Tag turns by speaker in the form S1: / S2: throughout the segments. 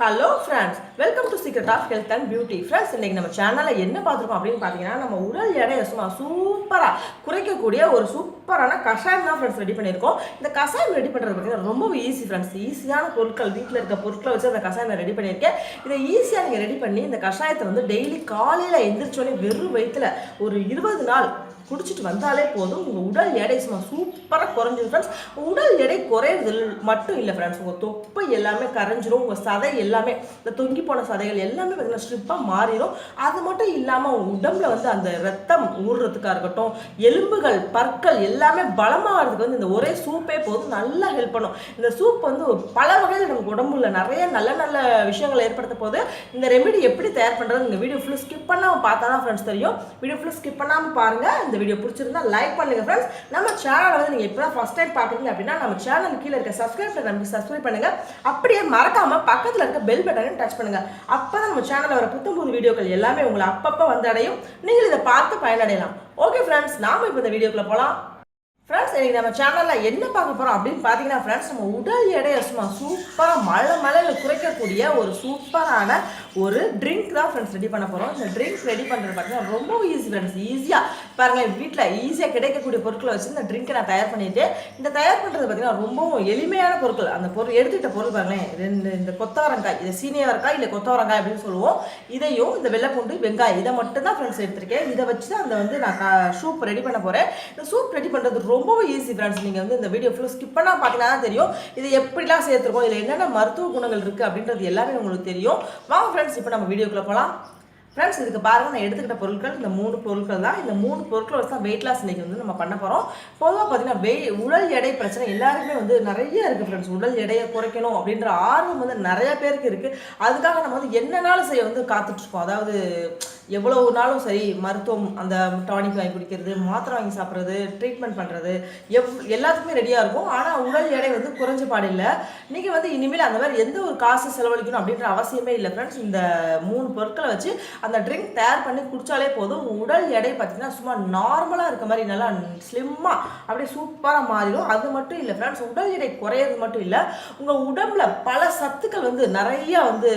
S1: Hello friends welcome to secret of health and beauty friends இன்னைக்கு நம்ம சேனலில் என்ன பார்த்துருக்கோம் அப்படின்னு பார்த்தீங்கன்னா நம்ம உடல் எடையை சும்மா சூப்பராக குறைக்கக்கூடிய ஒரு சூப்பரான கஷாயம் தான் ஃப்ரெண்ட்ஸ் ரெடி பண்ணியிருக்கோம். இந்த கஷாயம் ரெடி பண்ணுறது பார்த்தீங்கன்னா ரொம்ப ஈஸி ஃப்ரெண்ட்ஸ் ஈஸியான பொருட்கள் வீட்டில் இருக்க பொருட்களை வச்சு அந்த கஷாயம் நான் ரெடி பண்ணியிருக்கேன். இதை ஈஸியாக நீங்கள் ரெடி பண்ணி இந்த கஷாயத்தை வந்து டெய்லி காலையில் எந்திரிச்சோடனே வெறும் வயிற்றுல ஒரு இருபது நாள் குடிச்சிட்டு வந்தாலே போதும். உங்கள் உடல் எடை சும்மா சூப்பராக குறைஞ்சிடும் ஃப்ரெண்ட்ஸ் உடல் எடை குறையிறது மட்டும் இல்லை ஃப்ரெண்ட்ஸ் உங்கள் தொப்பை எல்லாமே கரைஞ்சிரும். உங்கள் சதை எல்லாமே இந்த தொங்கி போன சதைகள் எல்லாமே பார்த்தீங்கன்னா ஸ்ட்ரிப்பாக மாறிடும் அது மட்டும் இல்லாமல் உங்கள் உடம்புல வந்து அந்த ரத்தம் ஊடுறதுக்காக இருக்கட்டும் எலும்புகள் பற்கள் எல்லாமே பலமாகிறதுக்கு வந்து இந்த ஒரே சூப்பே போதும். நல்லா ஹெல்ப் பண்ணும். இந்த சூப் வந்து பல வகையில் நமக்கு உடம்புல நிறைய நல்ல நல்ல விஷயங்களை ஏற்படுத்த போது இந்த ரெமெடி எப்படி தயார் பண்ணுறது இந்த வீடியோ ஃபுல்லாக ஸ்கிப் பண்ணாமல் பார்த்தா தான் ஃப்ரெண்ட்ஸ் தெரியும். வீடியோ ஃபுல்லாக ஸ்கிப் பண்ணாமல் பாருங்கள் இந்த வீடியோ பிடிச்சிருந்தா லைக் பண்ணுங்க ஃப்ரெண்ட்ஸ் நம்ம சேனலை வந்து நீங்கள் இப்போ தான் ஃபஸ்ட் டைம் பார்க்குறீங்க அப்படின்னா நம்ம சேனல் கீழே இருக்க சப்ஸ்கிரைப் பண்ணி சப்ஸ்கிரைப் பண்ணுங்க. அப்படியே மறக்காம பக்கத்தில் இருக்க பெல் பட்டனையும் டச் பண்ணுங்க. அப்போ தான் நம்ம சேனலில் வர புத்தம் புது வீடியோக்கள் எல்லாமே உங்களை அப்பப்போ வந்து அடையும். நீங்கள் இதை பார்த்து பயனடையலாம். ஓகே ஃப்ரெண்ட்ஸ் நாம இப்போ இந்த வீடியோக்குள்ள போகலாம் ஃப்ரெண்ட்ஸ் இன்னைக்கு நம்ம சேனலில் என்ன பார்க்க போகிறோம் அப்படின்னு பார்த்தீங்கன்னா ஃப்ரெண்ட்ஸ் நம்ம உடல் எடையை சும்மா சூப்பராக மழை மழையில் குறைக்கக்கூடிய ஒரு சூப்பரான ஒரு ட்ரிங்க் தான் ஃப்ரெண்ட்ஸ் ரெடி பண்ண போகிறோம் இந்த ட்ரிங்க்ஸ் ரெடி பண்ணுறது பார்த்தீங்கன்னா ரொம்ப ஈஸி ஃப்ரெண்ட்ஸ் ஈஸியாக பாருங்கள் வீட்டில் ஈஸியாக கிடைக்கக்கூடிய பொருட்களை வச்சு இந்த ட்ரிங்க்கை நான் தயார் பண்ணிவிட்டு இந்த தயார் பண்ணுறது பார்த்தீங்கன்னா ரொம்பவும் எளிமையான பொருட்கள். அந்த பொருள் எடுத்துக்கிட்ட பொருள் பாருங்களேன். ரெண்டு இந்த கொத்தவரங்காய் இது சீனியவரக்காய் இல்லை கொத்தவரங்காய் அப்படின்னு சொல்லுவோம். இதையும் இந்த வெள்ளைப்பூண்டு வெங்காயம் இதை மட்டும் தான் ஃப்ரெண்ட்ஸ் எடுத்திருக்கேன். இதை வச்சு தான் அந்த வந்து நான் சூப் ரெடி பண்ண போகிறேன் இந்த சூப் ரெடி பண்ணுறது ரொம்பவும் ஈஸி ஃப்ரெண்ட்ஸ் நீங்கள் வந்து இந்த வீடியோ ஃபுல்லாக ஸ்கிப் பண்ணால் பார்த்தீங்கன்னா தெரியும். இது எப்படிலாம் சேர்த்துருக்கோம் இதில் என்னென்ன மருத்துவ குணங்கள் இருக்குது அப்படின்றது எல்லாமே உங்களுக்கு தெரியும். வாங்க ஃப்ரெண்ட்ஸ் இப்போ நம்ம வீடியோக்குள்ளே போகலாம் ஃப்ரெண்ட்ஸ் இதுக்கு பாருங்க நான் எடுத்துக்கிட்ட பொருட்கள் இந்த மூணு பொருட்கள் தான். இந்த மூணு பொருட்கள் வச்சு தான் வெயிட் லாஸ் இன்னைக்கு வந்து நம்ம பண்ண போகிறோம் பொதுவாக பார்த்தீங்கன்னா வெய் உடல் எடை பிரச்சனை எல்லாருக்குமே வந்து நிறைய இருக்குது ஃப்ரெண்ட்ஸ் உடல் எடையை குறைக்கணும் அப்படின்ற ஆர்வம் வந்து நிறைய பேருக்கு இருக்குது அதுக்காக நம்ம வந்து என்னனாலும் செய்ய வந்து காத்துட்ருக்கோம் அதாவது எவ்வளவு நாளும் சரி மருத்துவம் அந்த டானிக் வாங்கி குடிக்கிறது மாத்திரை வாங்கி சாப்பிட்றது ட்ரீட்மெண்ட் பண்ணுறது எவ் எல்லாத்துக்குமே ரெடியாக இருக்கும். ஆனால் உடல் எடை வந்து குறைஞ்ச பாடில்லை நீங்கள் வந்து இனிமேல் அந்த மாதிரி எந்த ஒரு காசு செலவழிக்கணும் அப்படின்ற அவசியமே இல்லை ஃப்ரெண்ட்ஸ் இந்த மூணு பொருட்களை வச்சு அந்த ட்ரிங்க் தயார் பண்ணி குடித்தாலே போதும். உடல் எடை பார்த்தீங்கன்னா சும்மா நார்மலாக இருக்க மாதிரி நல்லா ஸ்லிம்மாக அப்படியே சூப்பராக மாறிடும். அது மட்டும் இல்லை ஃப்ரெண்ட்ஸ் உடல் எடை குறையிறது மட்டும் இல்லை உங்கள் உடம்புல பல சத்துக்கள் வந்து நிறைய வந்து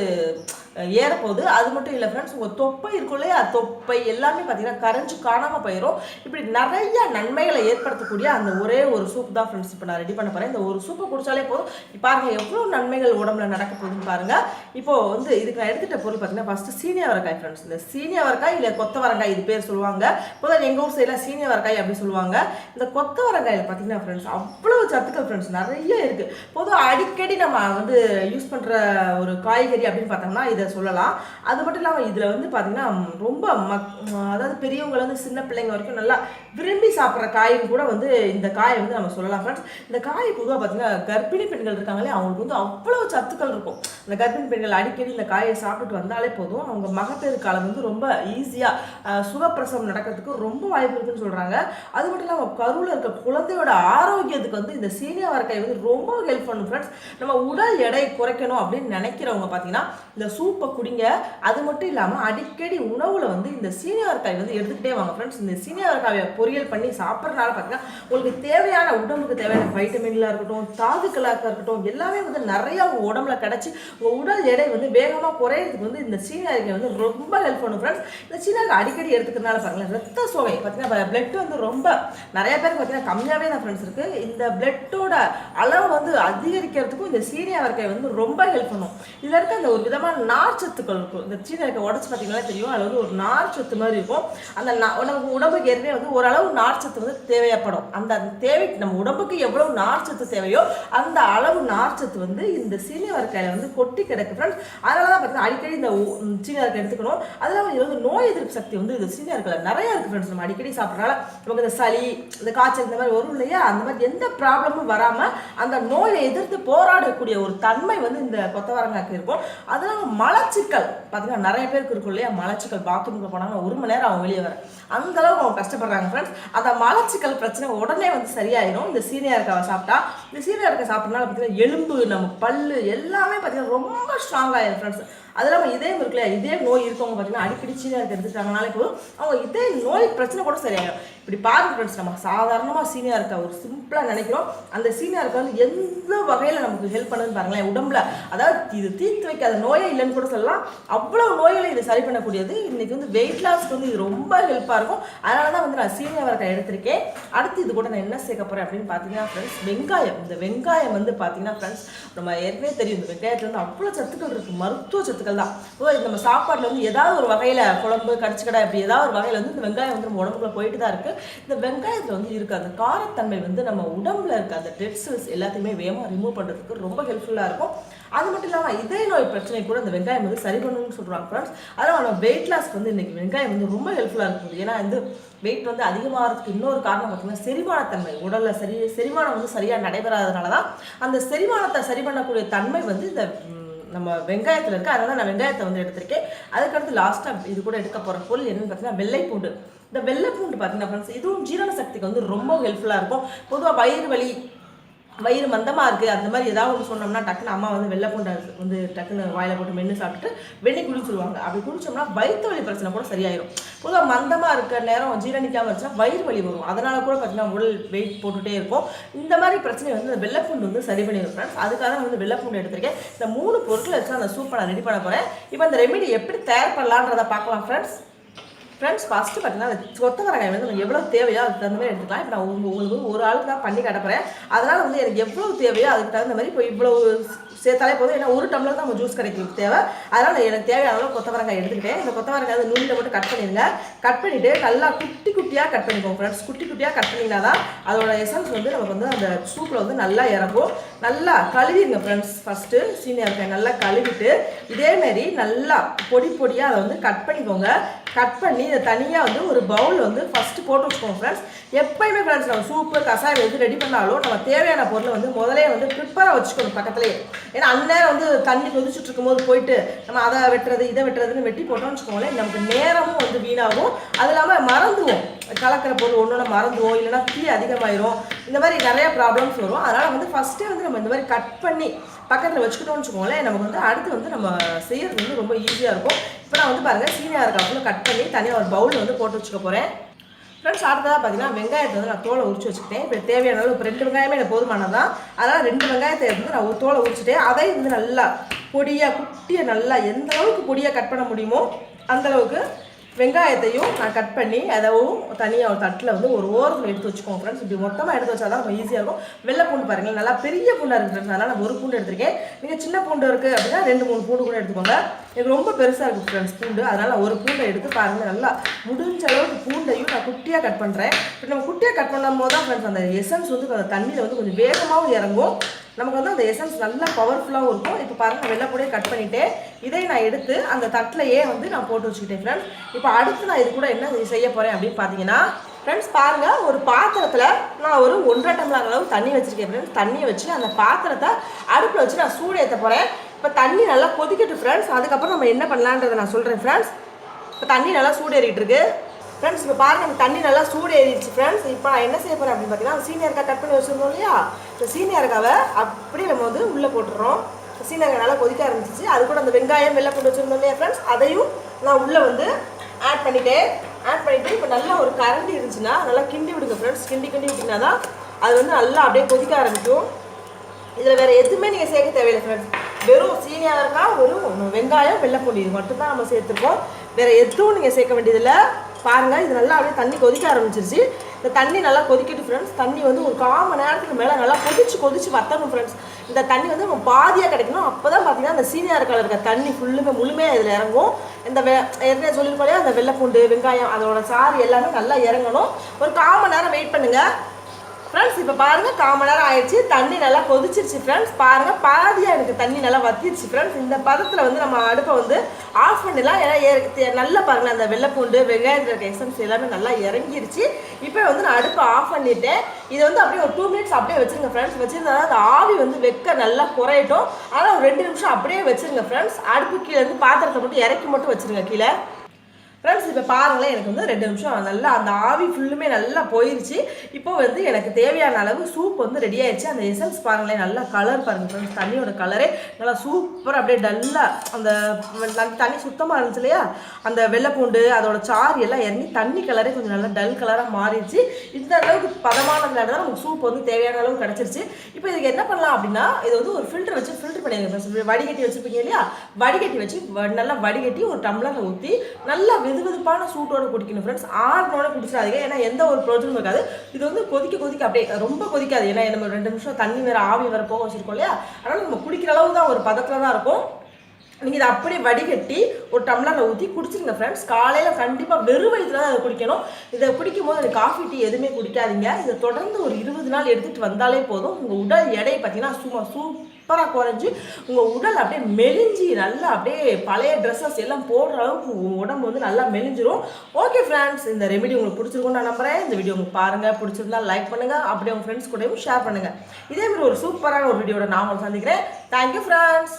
S1: ஏறப்போகுது. அது மட்டும் இல்லை ஃப்ரெண்ட்ஸ் உங்கள் தொப்பை இருக்கும் இல்லையா தொப்பை எல்லாமே பார்த்தீங்கன்னா கரைஞ்சு காணாமல் போயிடும் இப்படி நிறைய நன்மைகளை ஏற்படுத்தக்கூடிய அந்த ஒரே ஒரு சூப் தான் ஃப்ரெண்ட்ஸ் இப்போ நான் ரெடி பண்ண போகிறேன் இந்த ஒரு சூப்பை குடிச்சாலே போதும். பாருங்க எவ்வளோ நன்மைகள் உடம்புல நடக்க போகுதுன்னு பாருங்க. இப்போ வந்து இதுக்கு நான் எடுத்துகிட்ட பொருள் பார்த்தீங்கன்னா ஃபஸ்ட்டு சீனிய வரக்காய் ஃப்ரெண்ட்ஸ் இந்த சீனிய வரக்காய் இல்லை கொத்தவரங்காய் இது பேர் சொல்லுவாங்க. பொதுவாக எங்கள் ஊர் சைடில் சீனிய வரக்காய் அப்படின்னு சொல்லுவாங்க. இந்த கொத்தவரங்காயில் பார்த்தீங்கன்னா ஃப்ரெண்ட்ஸ் அவ்வளோ சத்துக்கள் ஃப்ரெண்ட்ஸ் நிறைய இருக்குது பொதுவாக அடிக்கடி நம்ம வந்து யூஸ் பண்ணுற ஒரு காய்கறி அப்படின்னு பார்த்தோம்னா இது சொல்லலாம். அது மட்டும் இல்லாமல் இதில் வந்து பார்த்தீங்கன்னா ரொம்ப மக் அதாவது பெரியவங்கலேருந்து வந்து சின்ன பிள்ளைங்க வரைக்கும் நல்லா விரும்பி சாப்பிட்ற காயும் கூட வந்து இந்த காயை வந்து நம்ம சொல்லலாம். ஃப்ரெண்ட்ஸ் இந்த காய் பொதுவாக பார்த்தீங்கன்னா கர்ப்பிணி பெண்கள் இருக்காங்களே அவங்களுக்கு வந்து அவ்வளோ சத்துக்கள் இருக்கும். இந்த கர்ப்பிணி பெண்கள் அடிக்கடி இந்த காயை சாப்பிட்டுட்டு வந்தாலே போதும். அவங்க மகப்பேறு காலம் வந்து ரொம்ப ஈஸியாக சுகப்பிரசவம் நடக்கிறதுக்கு ரொம்ப வாய்ப்பு இருக்குன்னு சொல்கிறாங்க அது மட்டும் இல்லாமல் கருவில் இருக்க குழந்தையோட ஆரோக்கியத்துக்கு வந்து இந்த சீனியா வரக்காய் வந்து ரொம்ப ஹெல்ப் பண்ணும். ஃப்ரெண்ட்ஸ் நம்ம உடல் எடை குறைக்கணும் அப்படின்னு நினைக்கிறவங்க பார்த்தீங்கன்னா இந்த சூப்பை குடிங்க. அது மட்டும் இல்லாமல் அடிக்கடி உணவில் வந்து இந்த சீனியவரக்காய் வந்து எடுத்துக்கிட்டே வாங்க ஃப்ரெண்ட்ஸ் இந்த சீனியவரக்காயை பொரியல் பண்ணி சாப்பிட்றதுனால பார்த்தீங்கன்னா உங்களுக்கு தேவையான உடம்புக்கு தேவையான வைட்டமின்களாக இருக்கட்டும் தாதுக்களாக இருக்கட்டும் எல்லாமே வந்து நிறையா உங்கள் உடம்புல கிடச்சி உங்கள் உடல் எடை வந்து வேகமாக குறையிறதுக்கு வந்து இந்த சீனியரிக்கை வந்து ரொம்ப ஹெல்ப் பண்ணும் ஃப்ரெண்ட்ஸ் இந்த சீனியருக்கு அடிக்கடி எடுத்துக்கிறதுனால பாருங்களேன் ரத்த சோகை பார்த்தீங்கன்னா பிளட் வந்து ரொம்ப நிறைய பேருக்கு பார்த்தீங்கன்னா கம்மியாகவே தான் ஃப்ரெண்ட்ஸ் இருக்குது இந்த பிளட்டோட அளவு வந்து அதிகரிக்கிறதுக்கும் இந்த சீனியவரக்காய் வந்து ரொம்ப ஹெல்ப் பண்ணும். இதில் இருக்க அந்த ஒரு விதமான நார்ச்சத்துக்கள் இருக்கும். இந்த சீனை இருக்க உடச்சு பார்த்தீங்கன்னா தெரியும். அதில் வந்து ஒரு நார்ச்சத்து மாதிரி இருக்கும். அந்த நமக்கு உடம்புக்கு ஏற்கனவே வந்து ஓரளவு நார்ச்சத்து வந்து தேவையப்படும் அந்த அந்த தேவை நம்ம உடம்புக்கு எவ்வளவு நார்ச்சத்து தேவையோ அந்த அளவு நார்ச்சத்து வந்து இந்த சீனியவரக்காயில் வந்து கொட்டி கிடக்கு ஃப்ரெண்ட்ஸ் அதனால தான் பார்த்தீங்கன்னா அடிக்கடி இந்த சீனியருக்கு எடுத்துக்கணும். அதெல்லாம் இது வந்து நோய் எதிர்ப்பு சக்தி வந்து இந்த சீனியர்கள் நிறையா இருக்குது ஃப்ரெண்ட்ஸ் நம்ம அடிக்கடி சாப்பிட்றனால நமக்கு இந்த சளி இந்த காய்ச்சல் இந்த மாதிரி வரும் இல்லையா? அந்த மாதிரி எந்த ப்ராப்ளமும் வராமல் அந்த நோயை எதிர்த்து போராடக்கூடிய ஒரு தன்மை வந்து இந்த கொத்தவரங்காய்க்கு இருக்கும். அதெல்லாம் மலச்சிக்கல். பார்த்தீங்கன்னா நிறைய பேருக்கு இருக்கும் இல்லையா மலச்சிக்கல். பாத்ரூமுக்கு போனாங்க ஒரு மணி நேரம் அவங்க வெளியே வர. அந்த அளவுக்கு அவங்க கஷ்டப்படுறாங்க ஃப்ரெண்ட்ஸ் அந்த மலச்சிக்கல் பிரச்சனை உடனே வந்து சரியாயிடும் இந்த சீனியருக்காவை சாப்பிட்டா இந்த சீனியருக்கை சாப்பிட்றதுனால பார்த்தீங்கன்னா எலும்பு நம்ம பல்லு எல்லாமே பார்த்தீங்கன்னா ரொம்ப ஸ்ட்ராங் ஆயிடும் ஃப்ரெண்ட்ஸ் அது இல்லாமல் இதே இருக்கு இல்லையா இதே நோய் இருக்கவங்க பார்த்தீங்கன்னா அடிக்கடி சீனியருக்கு எடுத்துட்டாங்கனாலே போதும் அவங்க இதே நோய் பிரச்சனை கூட சரியாயிடும் இப்படி பாருங்க ஃப்ரெண்ட்ஸ் நம்ம சாதாரணமாக சீனியாக இருக்கா ஒரு சிம்பிளாக நினைக்கிறோம். அந்த சீனியாக இருக்க வந்து எந்த வகையில் நமக்கு ஹெல்ப் பண்ணுதுன்னு பாருங்களேன் உடம்புல. அதாவது இது தீர்த்து வைக்காத நோயே இல்லைன்னு கூட சொல்லலாம். அவ்வளோ நோய்களை இது சரி பண்ணக்கூடியது. இன்னைக்கு வந்து வெயிட் லாஸ்க்கு வந்து இது ரொம்ப ஹெல்ப்பாக இருக்கும். அதனால தான் வந்து நான் சீனியர் வரக்காய் எடுத்திருக்கேன். அடுத்து இது கூட நான் என்ன சேர்க்க போகிறேன் அப்படின்னு பார்த்தீங்கன்னா ஃப்ரெண்ட்ஸ் வெங்காயம். இந்த வெங்காயம் வந்து பார்த்தீங்கன்னா ஃப்ரெண்ட்ஸ் நம்ம ஏற்கனவே தெரியும். இந்த வெங்காயத்தில் வந்து அவ்வளோ சத்துக்கள் இருக்குது மருத்துவ சத்துக்கள் தான். ஓ நம்ம சாப்பாட்டில் வந்து ஏதாவது ஒரு வகையில் குழம்பு கடிச்சுக்கடை இப்படி ஏதாவது ஒரு வகையில் வந்து இந்த வெங்காயம் வந்து நம்ம உடம்புக்குள்ள போயிட்டு தான் இருக்குது இந்த வெங்காயத்தில் வந்து இருக்க. அந்த காரத்தன்மை வந்து நம்ம உடம்புல இருக்க. அந்த டெட் செல்ஸ் எல்லாத்தையுமே வேகமாக ரிமூவ் பண்ணுறதுக்கு ரொம்ப ஹெல்ப்ஃபுல்லாக இருக்கும். அது மட்டும் இல்லாமல் இதய நோய் பிரச்சனை கூட இந்த வெங்காயம் வந்து சரி பண்ணணும்னு சொல்கிறாங்க ஃப்ரெண்ட்ஸ் அதனால் நம்ம வெயிட் லாஸ்க்கு வந்து இன்னைக்கு வெங்காயம் வந்து ரொம்ப ஹெல்ப்ஃபுல்லாக இருக்குது. ஏன்னா வந்து வெயிட் வந்து அதிகமாகிறதுக்கு இன்னொரு காரணம் பார்த்தீங்கன்னா செரிமானத்தன்மை. உடலில் சரி செரிமானம் வந்து சரியாக நடைபெறாதனால தான் அந்த செரிமானத்தை சரி பண்ணக்கூடிய தன்மை வந்து இந்த நம்ம வெங்காயத்தில் இருக்குது அதனால் நான் வெங்காயத்தை வந்து எடுத்திருக்கேன். அதுக்கடுத்து லாஸ்ட்டாக இது கூட எடுக்க போகிற பொருள் என்னென்னு பார்த்தீங்கன்னா வெள்ளை பூண்டு இந்த வெள்ளை பூண்டு பார்த்தீங்கன்னா ஃப்ரெண்ட்ஸ் இதுவும் ஜீரண சக்திக்கு வந்து ரொம்ப ஹெல்ப்ஃபுல்லாக இருக்கும். பொதுவாக வயிறு வலி வயிறு மந்தமாக இருக்குது அந்த மாதிரி ஏதாவது ஒன்று சொன்னோம்னா டக்குன்னு அம்மா வந்து வெள்ளை பூண்டை வந்து டக்குன்னு வாயில் போட்டு மென்று சாப்பிட்டுட்டு வெண்ணி குளிச்சுருவாங்க அப்படி குளிச்சோம்னா வயிற்று வலி பிரச்சனை கூட சரியாயிடும் பொதுவாக மந்தமாக இருக்க நேரம் ஜீரணிக்காமல் இருந்துச்சுன்னா வயிறு வலி வரும். அதனால கூட பார்த்தீங்கன்னா உடல் வெயிட் போட்டுகிட்டே இருக்கும். இந்த மாதிரி பிரச்சனை வந்து அந்த வெள்ளைப்பூண்டு வந்து சரி பண்ணிடும் ஃப்ரெண்ட்ஸ் அதுக்காக நான் வந்து வெள்ளைப்பூண்டு எடுத்திருக்கேன். இந்த மூணு பொருட்கள் வச்சு அந்த சூப்பை நான் ரெடி பண்ண போகிறேன் இப்போ அந்த ரெமெடி எப்படி தயார் பண்ணலான்றதை பார்க்கலாம் ஃப்ரெண்ட்ஸ் ஃப்ரெண்ட்ஸ் ஃபஸ்ட்டு பார்த்தீங்கன்னா அந்த கொத்தவரங்காய் வந்து நம்ம எவ்வளோ தேவையோ அதுக்கு தகுந்த மாதிரி எடுத்துக்கலாம். இப்போ நான் உங்களுக்கு ஒரு ஆளுக்கு தான் பண்ணி கிடப்புறேன் அதனால் வந்து எனக்கு எவ்வளோ தேவையோ அதுக்கு தகுந்த மாதிரி இப்போ இவ்வளோ சேர்த்தாலே போதும். ஏன்னா ஒரு டம்ளர் தான் நம்ம ஜூஸ் கிடைக்கும் தேவை. அதனால் எனக்கு தேவையான அளவு கொத்தவரங்காய் எடுத்துக்கிட்டேன். இந்த கொத்தவரங்காய் வந்து நுண்ணில் மட்டும் கட் பண்ணிடுங்க. கட் பண்ணிவிட்டு நல்லா குட்டி குட்டியாக கட் பண்ணிக்கோங்க ஃப்ரெண்ட்ஸ் குட்டி குட்டியாக கட் பண்ணிங்கன்னா தான் அதோட எசன்ஸ் வந்து நமக்கு வந்து அந்த சூப்பில் வந்து நல்லா இறங்கும். நல்லா கழுவிடுங்க ஃப்ரெண்ட்ஸ் ஃபஸ்ட்டு சீனியர் இருக்காய் நல்லா கழுவிட்டு இதேமாரி நல்லா பொடி பொடியாக அதை வந்து கட் பண்ணிக்கோங்க. கட் பண்ணி இதை தனியாக வந்து ஒரு பவுல் வந்து ஃபஸ்ட்டு போட்டு வச்சுக்கோங்க ஃப்ரெண்ட்ஸ் எப்பயுமே ஃப்ரெண்ட்ஸ் நம்ம சூப்பு கசாயம் எது ரெடி பண்ணாலும் நம்ம தேவையான பொருளை வந்து முதலே வந்து ப்ரிப்பராக வச்சுக்கணும் பக்கத்துலேயே. ஏன்னா அந்த நேரம் வந்து தண்ணி கொதிச்சுட்டு இருக்கும்போது போயிட்டு நம்ம அதை வெட்டுறது இதை வெட்டுறதுன்னு வெட்டி போட்டோம்னு வச்சுக்கோங்களேன் நமக்கு நேரமும் வந்து வீணாகும். அது இல்லாமல் மறந்துவோம் கலக்கிற பொருள் ஒன்று ஒன்று மறந்துவோம் இல்லைன்னா தீ அதிகமாயிரும். இந்த மாதிரி நிறைய ப்ராப்ளம்ஸ் வரும். அதனால் வந்து ஃபஸ்ட்டே வந்து நம்ம இந்த மாதிரி கட் பண்ணி பக்கத்தில் வச்சுக்கிட்டோம்னு வச்சுக்கோங்களேன் நமக்கு வந்து அடுத்து வந்து நம்ம செய்யறது வந்து ரொம்ப ஈஸியாக இருக்கும். இப்போ நான் வந்து பாருங்கள் சீனியாக இருக்காப்புல கட் பண்ணி தனியாக ஒரு பவுல் வந்து போட்டு வச்சுக்க போகிறேன் ஃப்ரெண்ட்ஸ் அடுத்ததாக பார்த்தீங்கன்னா வெங்காயத்தை வந்து நான் தோலை உரிச்சு வச்சுக்கிட்டேன். இப்போ தேவையான அளவு இப்போ ரெண்டு வெங்காயமே எனக்கு போதுமானதான் அதனால் ரெண்டு வெங்காயத்தை வந்து நான் தோலை உரிச்சுட்டேன். அதை வந்து நல்லா பொடியாக குட்டியாக நல்லா எந்த அளவுக்கு பொடியாக கட் பண்ண முடியுமோ அந்த அளவுக்கு வெங்காயத்தையும் நான் கட் பண்ணி அதவும் தனியாக ஒரு தட்டில் வந்து ஒரு ஓரத்தில் எடுத்து வச்சுக்கோங்க ஃப்ரெண்ட்ஸ் இப்படி மொத்தமாக எடுத்து வச்சா தான் நம்ம ஈஸியாக இருக்கும். வெள்ளை பூண்டு பாருங்கள் நல்லா பெரிய பூண்டாக இருக்குது ஃப்ரெண்ட்ஸ் அதனால் நான் ஒரு பூண்டு எடுத்திருக்கேன். நீங்கள் சின்ன பூண்டு இருக்குது அப்படின்னா ரெண்டு மூணு பூண்டு கூட எடுத்துக்கோங்க. எனக்கு ரொம்ப பெருசாக இருக்குது ஃப்ரெண்ட்ஸ் பூண்டு. அதனால் ஒரு பூண்டை எடுத்து பாருங்கள் நல்லா முடிஞ்ச அளவுக்கு பூண்டையும் நான் குட்டியாக கட் பண்ணுறேன் இப்போ நம்ம குட்டியாக கட் பண்ணும் போது தான் ஃப்ரெண்ட்ஸ் அந்த எசன்ஸ் வந்து அந்த தண்ணியில் வந்து கொஞ்சம் வேகமாகவும் இறங்கும். நமக்கு வந்து அந்த எசன்ஸ் நல்லா பவர்ஃபுல்லாகவும் இருக்கும். இப்போ பாருங்கள் வெள்ளைப்பூடையே கட் பண்ணிவிட்டு இதை நான் எடுத்து அந்த தட்டிலையே வந்து நான் போட்டு வச்சுக்கிட்டேன் ஃப்ரெண்ட்ஸ் இப்போ அடுத்து நான் இது கூட என்ன செய்ய போகிறேன் அப்படின்னு பார்த்தீங்கன்னா ஃப்ரெண்ட்ஸ் பாருங்கள் ஒரு பாத்திரத்தில் நான் ஒரு ஒன்றரை டம்ளர் அளவு தண்ணி வச்சுருக்கேன் ஃப்ரெண்ட்ஸ் தண்ணியை வச்சு அந்த பாத்திரத்தை அடுப்பில் வச்சு நான் சூடு ஏற்ற போகிறேன் இப்போ தண்ணி நல்லா கொதிக்கட்டும் ஃப்ரெண்ட்ஸ் அதுக்கப்புறம் நம்ம என்ன பண்ணலான்றதை நான் சொல்கிறேன் ஃப்ரெண்ட்ஸ் இப்போ தண்ணி நல்லா சூடு ஏறிட்டு இருக்கு ஃப்ரெண்ட்ஸ் இப்போ பாருங்கள் நம்ம தண்ணி நல்லா சூடு ஏறிடுச்சு ஃப்ரெண்ட்ஸ் இப்போ நான் என்ன செய்ய போகிறேன் அப்படின்னு பார்த்தீங்கன்னா சீனியருக்கா கட் பண்ணி வச்சுருந்தோம் இல்லையா? இந்த சீனியருக்காவை அப்படியே நம்ம வந்து உள்ளே போட்டுறோம் சீனியருக்கா நல்லா கொதிக்க ஆரம்பிச்சிச்சு. அது கூட அந்த வெங்காயம் வெள்ளை போட்டு வச்சுருந்தோம் இல்லையா ஃப்ரெண்ட்ஸ் அதையும் நான் உள்ளே வந்து ஆட் பண்ணிட்டேன். ஆட் பண்ணிவிட்டு இப்போ நல்லா ஒரு கரண்டி இருந்துச்சுன்னா நல்லா கிண்டி விடுங்க ஃப்ரெண்ட்ஸ் கிண்டி கிண்டி விட்டிங்கன்னா தான் அது வந்து நல்லா அப்படியே கொதிக்க ஆரம்பிக்கும். இதில் வேறு எதுவுமே நீங்கள் சேர்க்க தேவையில்லை ஃப்ரெண்ட்ஸ் வெறும் சீனியாக இருக்கா வெறும் வெங்காயம் வெள்ளைப்பொடி இது மட்டும் தான் நம்ம சேர்த்துருக்கோம். வேறு எதுவும் நீங்கள் சேர்க்க வேண்டியதில்லை. பாருங்கள் இது நல்லா அப்படியே தண்ணி கொதிக்க ஆரம்பிச்சிருச்சு. இந்த தண்ணி நல்லா கொதிக்கட்டும் ஃப்ரெண்ட்ஸ் தண்ணி வந்து ஒரு கால் மணி நேரத்துக்கு மேலே நல்லா கொதிச்சு கொதிச்சு வத்தணும் ஃப்ரெண்ட்ஸ் இந்த தண்ணி வந்து நம்ம பாதியாக கிடைக்கணும். அப்போ தான் பார்த்தீங்கன்னா அந்த சீனியர் கலர் இருக்க தண்ணி ஃபுல்லுமே முழுமையாக இதில் இறங்கும். இந்த வெ ஏற்கனவே சொல்லியிருக்கோம் இல்லையா அந்த வெள்ளைப்பூண்டு வெங்காயம் அதோட சாறு எல்லாமே நல்லா இறங்கணும். ஒரு கால் மணி நேரம் வெயிட் பண்ணுங்கள் ஃப்ரெண்ட்ஸ் இப்போ பாருங்கள் கால் மணி நேரம் ஆயிடுச்சு. தண்ணி நல்லா கொதிச்சிருச்சு ஃப்ரெண்ட்ஸ் பாருங்கள் பாதியாக எனக்கு தண்ணி நல்லா வத்திடுச்சு ஃப்ரெண்ட்ஸ் இந்த பதத்தில் வந்து நம்ம அடுப்பை வந்து ஆஃப் பண்ணிடலாம். ஏன்னா நல்லா பாருங்கள் அந்த வெள்ளைப்பூண்டு வெங்காயத்தில் இருக்க எசன்ஸ் எல்லாமே நல்லா இறங்கிருச்சு. இப்போ வந்து நான் அடுப்பை ஆஃப் பண்ணிட்டேன். இது வந்து அப்படியே ஒரு டூ மினிட்ஸ் அப்படியே வச்சுருங்க ஃப்ரெண்ட்ஸ் வச்சுருந்தா அந்த ஆவி வந்து வெக்க நல்லா குறையட்டும். அதனால் ஒரு ரெண்டு நிமிஷம் அப்படியே வச்சுருங்க ஃப்ரெண்ட்ஸ் அடுப்பு கீழே இருந்து பாத்திரத்தை மட்டும் இறக்கி மட்டும் வச்சுருங்க கீழே. ஃப்ரெண்ட்ஸ் இப்போ பாருங்களேன் எனக்கு வந்து ரெண்டு நிமிஷம் நல்லா அந்த ஆவி ஃபுல்லுமே நல்லா போயிருச்சு. இப்போ வந்து எனக்கு தேவையான அளவு சூப் வந்து ரெடி ஆயிடுச்சு அந்த எசன்ஸ் பாருங்களேன் நல்லா கலர் பாருங்கள் ஃப்ரெண்ட்ஸ் தண்ணியோட கலரே நல்லா சூப்பராக அப்படியே டல்லாக அந்த தண்ணி சுத்தமாக இருந்துச்சு இல்லையா? அந்த வெள்ளைப்பூண்டு அதோட சாறு எல்லாம் இறங்கி தண்ணி கலரே கொஞ்சம் நல்லா டல் கலராக மாறிடுச்சு. இந்த அளவுக்கு பதமானதுனால தான் நமக்கு சூப் வந்து தேவையான அளவு கிடச்சிருச்சு. இப்போ இதுக்கு என்ன பண்ணலாம் அப்படின்னா இது வந்து ஒரு ஃபில்டர் வச்சு ஃபில்டர் பண்ணிடுங்க ஃப்ரெண்ட்ஸ் வடிகட்டி வச்சுருப்பீங்க இல்லையா? வடிகட்டி வச்சு வ- நல்லா வடிகட்டி ஒரு டம்ளரில் ஊற்றி நல்லா வெதுவெதுப்பான சூட்டோட குடிக்கணும் ஃப்ரெண்ட்ஸ் ஆறுனோட குடிச்சிடாதீங்க. ஏன்னா எந்த ஒரு பிரோஜனமும் இருக்காது. இது வந்து கொதிக்க கொதிக்க அப்படியே ரொம்ப கொதிக்காது. ஏன்னா நம்ம ரெண்டு நிமிஷம் தண்ணி வேற ஆவி வேற போக வச்சிருக்கோம் இல்லையா? அதனால் நம்ம குடிக்கிற அளவு தான் ஒரு பதத்தில் தான் இருக்கும். நீங்கள் இதை அப்படியே வடிகட்டி ஒரு டம்ளரில் ஊற்றி குடிச்சிருங்க ஃப்ரெண்ட்ஸ் காலையில் கண்டிப்பாக வெறும் வயிற்றுல தான் அதை குடிக்கணும். இதை குடிக்கும் போது எனக்கு காஃபி டீ எதுவுமே குடிக்காதீங்க. இதை தொடர்ந்து ஒரு இருபது நாள் எடுத்துகிட்டு வந்தாலே போதும். உங்கள் உடல் எடை பார்த்தீங்கன்னா சும்மா சூப்பராக குறைஞ்சி உங்கள் உடல் அப்படியே மெலிஞ்சி நல்லா அப்படியே பழைய ட்ரெஸ்ஸஸ் எல்லாம் போடுற அளவுக்கு உங்கள் உடம்பு வந்து நல்லா மெலிஞ்சிரும். ஓகே ஃப்ரெண்ட்ஸ் இந்த ரெமெடி உங்களுக்கு பிடிச்சிருக்கும் நான் நம்புறேன். இந்த வீடியோ உங்களுக்கு பாருங்கள் பிடிச்சிருந்தா லைக் பண்ணுங்கள் அப்படியே உங்கள் ஃப்ரெண்ட்ஸ் கூடயும் ஷேர் பண்ணுங்கள் இதே மாதிரி ஒரு சூப்பரான ஒரு வீடியோட நான் உங்களை சந்திக்கிறேன். Thank you friends